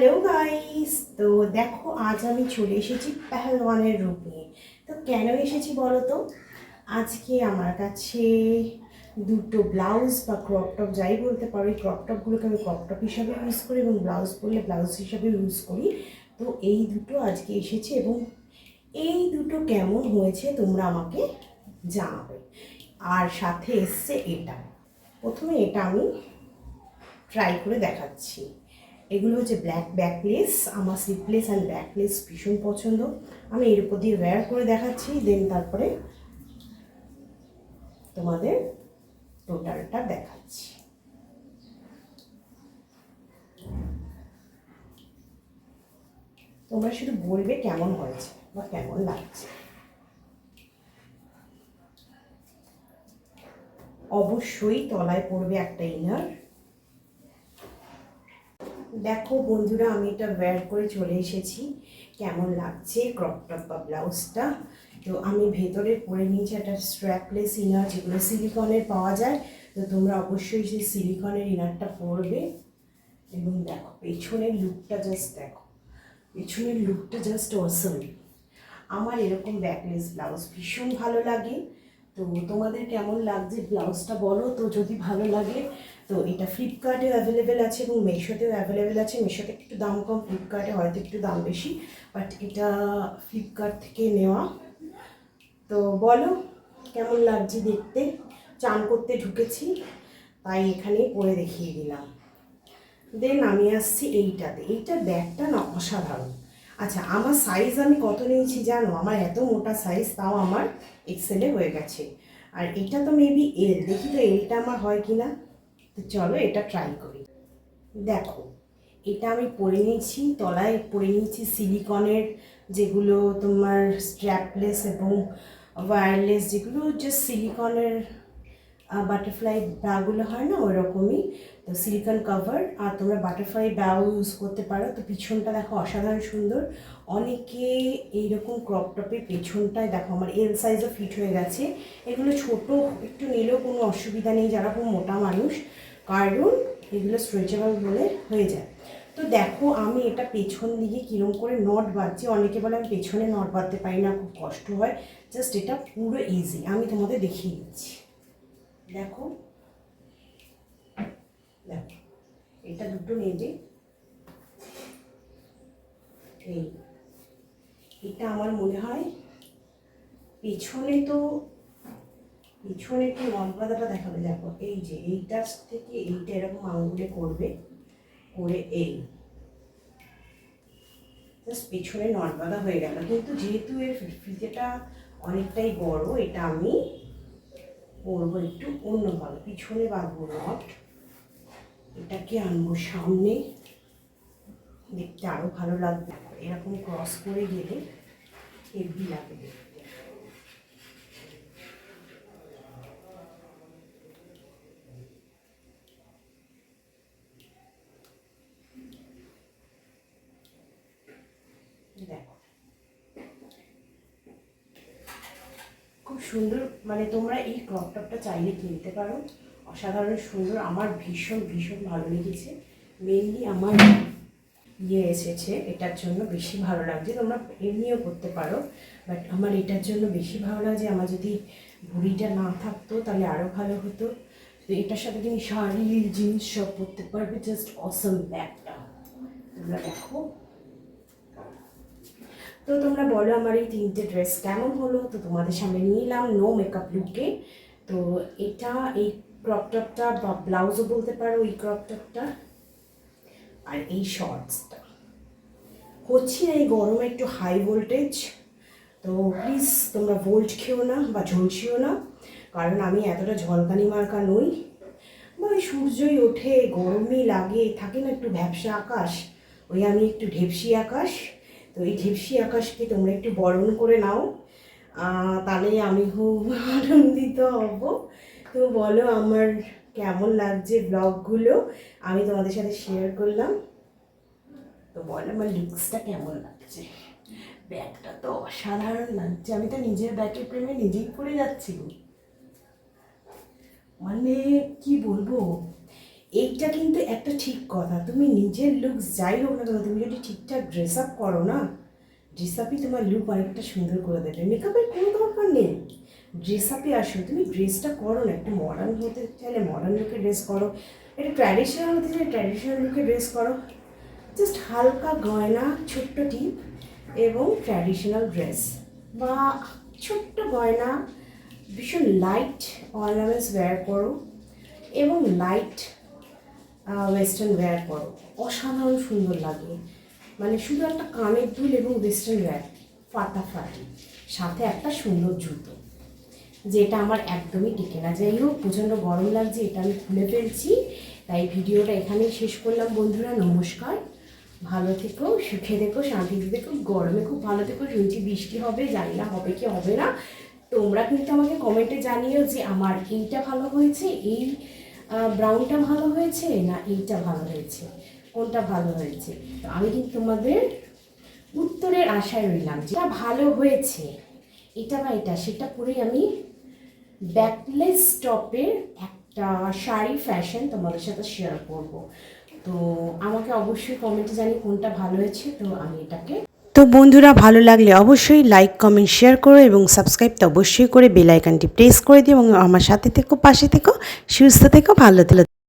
Hello guys তো দেখো, আজ আমি চলে এসেছি পেহলওয়ানের রূপ নিয়ে। তো কেন এসেছি বলো তো? আজকে আমার কাছে দুটো ব্লাউজ বা ক্রপ টপ যাই বলতে পারো, এই ক্রপ টপগুলোকে আমি ক্রপ টপ হিসাবে ইউজ করি এবং ব্লাউজ পরলে ব্লাউজ হিসাবে ইউজ করি। তো এই দুটো আজকে এসেছে এবং এই দুটো কেমন হয়েছে তোমরা আমাকে জানাবে। আর সাথে এসছে এটা। প্রথমে এটা আমি ট্রাই করে দেখাচ্ছি। এগুলো হচ্ছে ব্ল্যাক ব্যাকলেস আমার স্লিপলেস অ্যান্ড ব্যাকলেস ভীষণ পছন্দ। আমি এর উপর দিয়ে ওয়্যার করে দেখাচ্ছি দেন তারপরে তোমাদের টোটালটা দেখাচ্ছি। তোমরা শুধু বলবে কেমন হয়েছে বা কেমন লাগছে। অবশ্যই তলায় পড়বে একটা ইনার দেখো বন্ধুরা, আমি এটা ওয়্যার করে চলে এসেছি। কেমন লাগছে? ক্রপ টপ বা ব্লাউজটা তো আমি ভেতরে পরে নিয়েছি একটা স্ট্র্যাপলেস ইনার যেগুলো সিলিকনের পাওয়া যায়। তো তোমরা অবশ্যই সেই সিলিকনের ইনারটা পরবে। এবং দেখো, পেছনের লুকটা জাস্ট দেখো। পেছনের লুকটা জাস্ট অসম আমার এরকম ব্যাকলেস ব্লাউজ ভীষণ ভালো লাগে। তো তোমাদের কেমন লাগছে ব্লাউজটা বলো? তো যদি ভালো লাগে, তো এটা ফ্লিপকার্টেও অ্যাভেলেবেল আছে এবং মেশোতেও অ্যাভেলেবেল আছে। মেশোতে একটু দাম কম ফ্লিপকার্টে হয়তো একটু দাম বেশি বাট এটা ফ্লিপকার্ট থেকে নেওয়া। তো বলো, কেমন লাগছে দেখতে? চান করতে ঢুকেছি, তাই এখানে পরে দেখিয়ে দিলাম। দেন আমি আসছি এইটাতে। এইটার ব্যাগটা না অসাধারণ। আচ্ছা আমার সাইজ আমি কত নিয়েছি জানো? আমার এত মোটা সাইজ তাও আমার এক্সেলে হয়ে গেছে। আর এটা তো মেবি এল দেখি তো এলটা আমার হয় কি না তো চলো এটা ট্রাই করি। দেখো, এটা আমি পরে নিয়েছি, তলায় পরে নিয়েছি সিলিকনের যেগুলো তোমার স্ট্র্যাপলেস এবং ওয়্যারলেস যেগুলো জাস্ট সিলিকনের বাটারফ্লাই ব্যাগুলো হয় না ওরকমই তো সিলিকন কভার আর তোমরা বাটারফ্লাই ব্যাগ ইউজ করতে পারো। তো পিছনটা দেখো অসাধারণ সুন্দর। অনেকে এইরকম ক্রপ টপের পেছনটায় দেখো, আমার এল সাইজও ফিট হয়ে গেছে। এগুলো ছোট, একটু নিলেও কোনো অসুবিধা নেই, যারা খুব মোটা মানুষ। কারণ এগুলো স্ট্রেচেবল বলে হয়ে যায়। তো দেখো আমি এটা পেছন দিকে কীরকম করে নট বাঁধছি। অনেকে বলে আমি পেছনে নট বাঁধতে পারি না, খুব কষ্ট হয়। জাস্ট এটা পুরো ইজি আমি তোমাদের দেখিয়ে দিচ্ছি। দেখো। দেখো, এটা দুটো নেবে। এই, এটা আমার মনে হয় পেছনে তো, পিছনে একটু লম্বাদাটা দেখাবে। দেখো, এই যে এইটার থেকে এইটা এরকম আঙুলে করবে, করে এই। জাস্ট পেছনে নর্মাদা হয়ে গেল। কিন্তু যেহেতু এর ফিতেটা অনেকটাই বড়, এটা আমি করব একটু অন্যভাবে পিছনে বাঁধবো নট এটাকে আনব সামনে। দেখতে আরও ভালো লাগবে। এরকম ক্রস করে গেলে হেভি লাগে দেখতে দেখো খুব সুন্দর মানে তোমরা এই ক্রপ টপটা চাইলে কিনতে পারো। অসাধারণ সুন্দর, আমার ভীষণ ভীষণ ভালো লেগেছে। মেনলি আমার ইয়ে এসেছে, এটার জন্য বেশি ভালো লাগছে। তোমরা এমনিও করতে পারো বাট আমার এটার জন্য বেশি ভালো লাগছে আমার যদি ভুড়িটা না থাকতো, তাহলে আরও ভালো হতো। তো এটার সাথে তুমি শাড়ি জিন্স সব পরতে পারবে জাস্ট অসম ব্যাগটা তোমরা দেখো। তো তোমরা বলো আমার এই তিনটে ড্রেস কেমন হলো? তো তোমাদের সামনে নিয়ে এলাম নো মেকআপ লুকে তো এটা এই ক্রপ টপটা বা ব্লাউজও বলতে পারো এই ক্রপ টপটা আর এই শর্টসটা হচ্ছে এই গরমে একটু হাই ভোল্টেজ তো প্লিজ তোমরা ভোল্ট খেও না বা ঝলসিও না। কারণ আমি এতটা ঝলকানি মার্কা নই। বা ওই সূর্যই ওঠে, গরমই লাগে, থাকে না একটু ভ্যাবসা আকাশ। ওই আমি একটু ঢেপসি আকাশ। তো এই ঢেপসি আকাশকে তোমরা একটু বরণ করে নাও। তাহলে আমি খুব আনন্দিত হব। তো বলো আমার কেমন লাগছে ব্লগগুলো? আমি তোমাদের সাথে শেয়ার করলাম। তো বলো আমার লুকসটা কেমন লাগছে? ব্যাগটা তো অসাধারণ লাগছে। আমি তো নিজের ব্যাগের প্রেমে নিজেই পড়ে যাচ্ছি। মানে কি বলব? এইটা কিন্তু একটা ঠিক কথা। তুমি নিজের লুক যাই হোক না তুমি যদি ঠিকঠাক ড্রেস আপ করো না ড্রেস আপই তোমার লুক অনেকটা সুন্দর করে দেবে মেকআপের কোনো দরকার নেই। ড্রেস আপে আসো। তুমি ড্রেসটা করো না, একটু মডার্ন হতে চাইলে মডার্ন লুকে ড্রেস করো। একটু ট্র্যাডিশনাল হতে চাইলে ট্র্যাডিশনাল লুকে ড্রেস করো। জাস্ট হালকা গয়না, ছোট্ট টিপ এবং ট্র্যাডিশনাল ড্রেস বা ছোট্ট গয়না, ভীষণ লাইট অর্নামেন্টস ওয়্যার করো এবং লাইট ওয়েস্টার্ন ওয়্যার করো অসাধারণ সুন্দর লাগে। মানে শুধু একটা কানের দুল এবং ওয়েস্টার্ন ওয়্যার ফাটাফাটি সাথে একটা সুন্দর জুতো। যেটা আমার একদমই টিকে না। যাই হোক, প্রচণ্ড গরম লাগছে, এটা আমি খুলে ফেলছি। তাই ভিডিওটা এখানেই শেষ করলাম, বন্ধুরা। নমস্কার। ভালো থেকো, সুখে থেকো, শান্তিতে থেকো। গরমে খুব ভালো থেকো। শুনছি বৃষ্টি হবে, জানি না হবে কি হবে না। তোমরা কিন্তু আমাকে কমেন্টে জানিও যে আমার এইটা ভালো হয়েছে, এই ব্রাউনটা ভালো হয়েছে না এইটা ভালো হয়েছে? কোনটা ভালো হয়েছে? তো আমি কিন্তু তোমাদের উত্তরের আশায় রইলাম যেটা ভালো হয়েছে। এটা বা এটা, সেটা পরেই আমি ব্যাকলেস টপের একটা শাড়ি ফ্যাশন তোমাদের সাথে শেয়ার করব। তো আমাকে অবশ্যই কমেন্টে জানি কোনটা ভালো হয়েছে, তো আমি এটাকে তো বন্ধুরা, ভালো লাগলে অবশ্যই লাইক কমেন্ট শেয়ার করো এবং সাবস্ক্রাইব তো অবশ্যই করে বেল আইকনটি প্রেস করে দিও এবং আমার সাথে থেকো, পাশে থেকো, সুস্থ থেকো, ভালো থেকো।